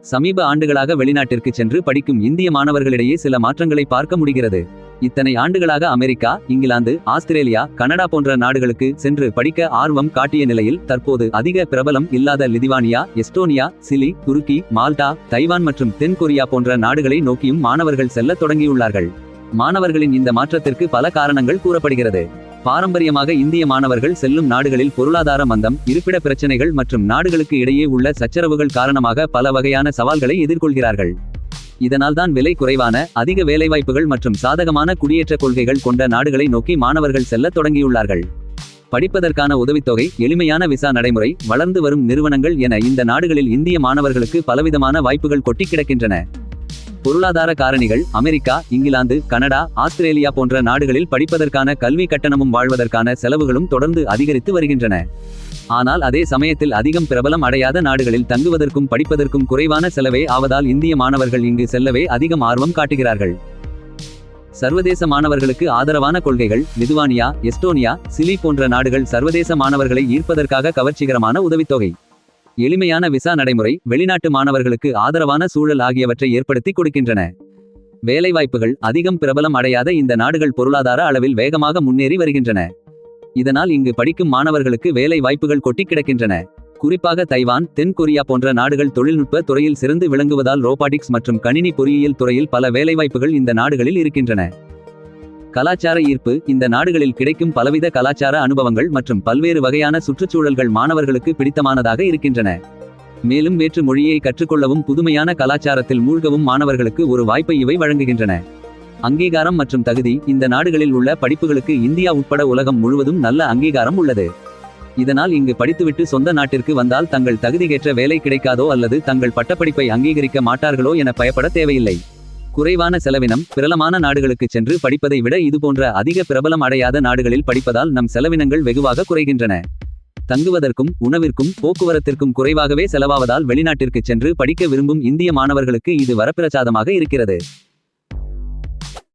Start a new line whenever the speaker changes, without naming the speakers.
சமீப ஆண்டுகளாக வெளிநாட்டிற்கு சென்று படிக்கும் இந்திய மாணவர்களிடையே சில மாற்றங்களை பார்க்க முடிகிறது. இத்தனை ஆண்டுகளாக அமெரிக்கா இங்கிலாந்து ஆஸ்திரேலியா கனடா போன்ற நாடுகளுக்கு சென்று படிக்க ஆர்வம் காட்டிய நிலையில் தற்போது அதிக பிரபலம் இல்லாத லிதிவானியா எஸ்டோனியா சிலி துருக்கி மால்டா தைவான் மற்றும் தென் கொரியா போன்ற நாடுகளை நோக்கியும் மாணவர்கள் செல்ல தொடங்கியுள்ளார்கள். மாணவர்களின் இந்த மாற்றத்திற்கு பல காரணங்கள் கூறப்படுகிறது. பாரம்பரியமாக இந்திய மாணவர்கள் செல்லும் நாடுகளில் பொருளாதார மந்தம் இருப்பிட பிரச்சனைகள் மற்றும் நாடுகளுக்கு இடையே உள்ள சச்சரவுகள் காரணமாக பல வகையான சவால்களை எதிர்கொள்கிறார்கள். இதனால்தான் விலை குறைவான அதிக வேலைவாய்ப்புகள் மற்றும் சாதகமான குடியேற்ற கொள்கைகள் கொண்ட நாடுகளை நோக்கி மாணவர்கள் செல்லத் தொடங்கியுள்ளார்கள். படிப்பதற்கான உதவித்தொகை எளிமையான விசா நடைமுறை வளர்ந்து வரும் நிறுவனங்கள் என இந்த நாடுகளில் இந்திய மாணவர்களுக்கு பலவிதமான வாய்ப்புகள் கொட்டி கிடக்கின்றன. பொருளாதார காரணிகள் அமெரிக்கா இங்கிலாந்து கனடா ஆஸ்திரேலியா போன்ற நாடுகளில் படிப்பதற்கான கல்வி கட்டணமும் வாழ்வதற்கான செலவுகளும் தொடர்ந்து அதிகரித்து வருகின்றன. ஆனால் அதே சமயத்தில் அதிகம் பிரபலம் அடையாத நாடுகளில் தங்குவதற்கும் படிப்பதற்கும் குறைவான செலவே ஆவதால் இந்திய மாணவர்கள் இங்கு செல்லவே அதிகம் ஆர்வம் காட்டுகிறார்கள். சர்வதேச மாணவர்களுக்கு ஆதரவான கொள்கைகள் லிதுவானியா எஸ்டோனியா சிலி போன்ற நாடுகள் சர்வதேச மாணவர்களை ஈர்ப்பதற்காக கவர்ச்சிகரமான உதவித்தொகை. எளிமையான விசா நடைமுறை வெளிநாட்டு மாணவர்களுக்கு ஆதரவான சூழல் ஆகியவற்றை ஏற்படுத்தி கொடுக்கின்றன. வேலைவாய்ப்புகள் அதிகம் பிரபலம் அடையாத இந்த நாடுகள் பொருளாதார அளவில் வேகமாக முன்னேறி வருகின்றன. இதனால் இங்கு படிக்கும் மாணவர்களுக்கு வேலை வாய்ப்புகள் கொட்டி கிடக்கின்றன. குறிப்பாக தைவான் தென்கொரியா போன்ற நாடுகள் தொழில்நுட்ப துறையில் சிறந்து விளங்குவதால் ரோபாட்டிக்ஸ் மற்றும் கணினி பொறியியல் துறையில் பல வேலைவாய்ப்புகள் இந்த நாடுகளில் இருக்கின்றன. கலாச்சார ஈர்ப்பு இந்த நாடுகளில் கிடைக்கும் பலவித கலாச்சார அனுபவங்கள் மற்றும் பல்வேறு வகையான சுற்றுச்சூழல்கள் மாணவர்களுக்கு பிடித்தமானதாக இருக்கின்றன. மேலும் வேற்று மொழியை கற்றுக்கொள்ளவும் புதுமையான கலாச்சாரத்தில் மூழ்கவும் மாணவர்களுக்கு ஒரு வாய்ப்பை இவை வழங்குகின்றன. அங்கீகாரம் மற்றும் தகுதி இந்த நாடுகளில் உள்ள படிப்புகளுக்கு இந்தியா உட்பட உலகம் முழுவதும் நல்ல அங்கீகாரம் உள்ளது. இதனால் இங்கு படித்துவிட்டு சொந்த நாட்டிற்கு வந்தால் தங்கள் தகுதிக்கேற்ற வேலை கிடைக்காதோ அல்லது தங்கள் பட்டப்படிப்பை அங்கீகரிக்க மாட்டார்களோ என பயப்பட தேவையில்லை. குறைவான செலவினம் பிரபலமான நாடுகளுக்கு சென்று படிப்பதை விட இதுபோன்ற அதிக பிரபலம் அடையாத நாடுகளில் படிப்பதால் நம் செலவினங்கள் வெகுவாக குறைகின்றன. தங்குவதற்கும் உணவிற்கும் போக்குவரத்திற்கும் குறைவாகவே செலவாவதால் வெளிநாட்டிற்கு சென்று படிக்க விரும்பும் இந்திய மாணவர்களுக்கு இது வரப்பிரசாதமாக இருக்கிறது.